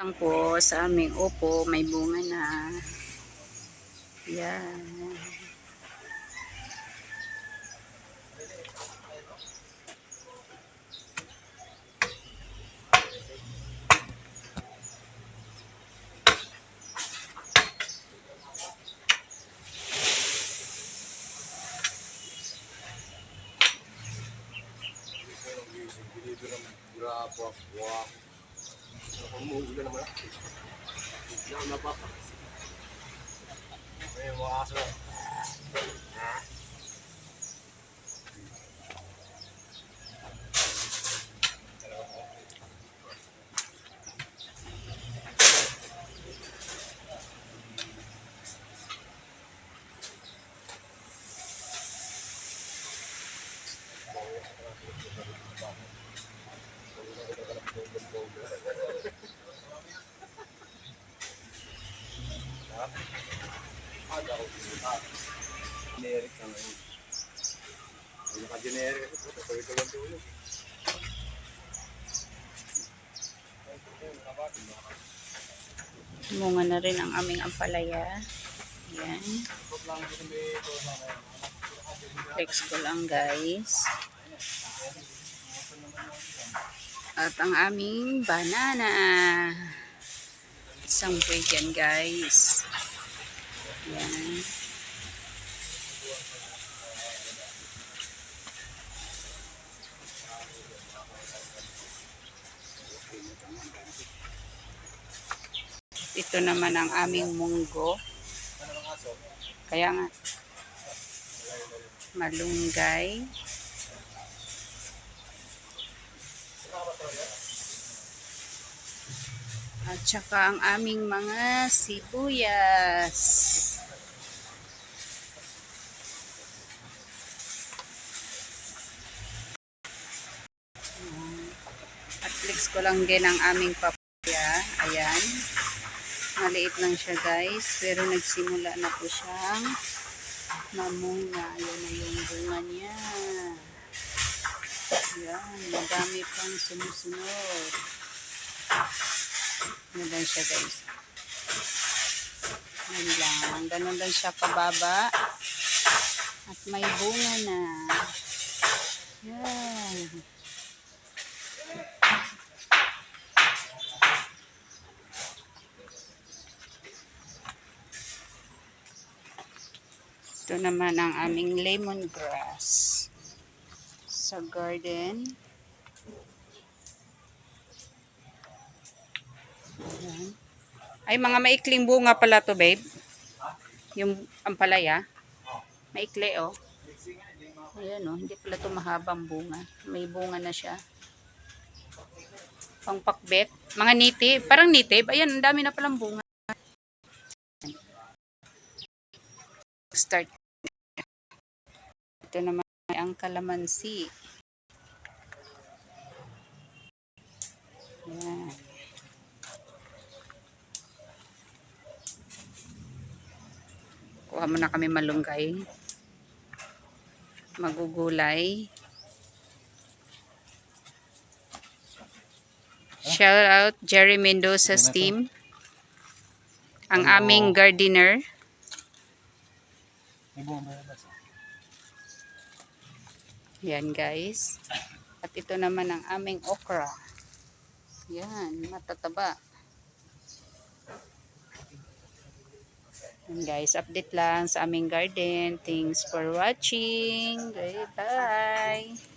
lang po sa aming upo, may bunga na. Yan. Wow. Umuulan naman. Bigla na pa. May mga aso. Generic ka ngayon. Ang naka-generic kasi pwede ka lang tulog. Bunga na rin ang aming ampalaya. Yan. Flex ko lang guys. At ang aming banana. Isang buwig yan guys. Yan. Ito naman ang aming munggo. Kaya nga, malunggay. At saka ang aming mga sibuyas. At flex ko lang din ang aming papaya. Ayan. Maliit lang siya guys. Pero nagsimula na po siyang mamunga. Ayan na yung bunga niya. Ayan. Madami pang sumusunod. Ano lang siya guys. Yan lang. Ganun lang siya kababa. At may bunga na. Yan. Ito naman ang aming lemongrass sa garden. Ayan. Ay, mga maikling bunga pala to, babe. Yung ampalaya. Maikli, oh. Ayan, oh. Hindi pala to mahabang bunga. May bunga na siya. Pangpakbet. Mga native. Parang native. Ayan, ang dami na palang bunga. Start. Ito naman ang kalamansi. Ayan. Kuha muna kami malunggay. Magugulay. Shout out Jerry Mendoza's team. Ang aming gardener. May buong yan? Guys. At ito naman ang aming okra. Yan, matataba. Yan guys, update lang sa aming garden. Thanks for watching. Okay, bye.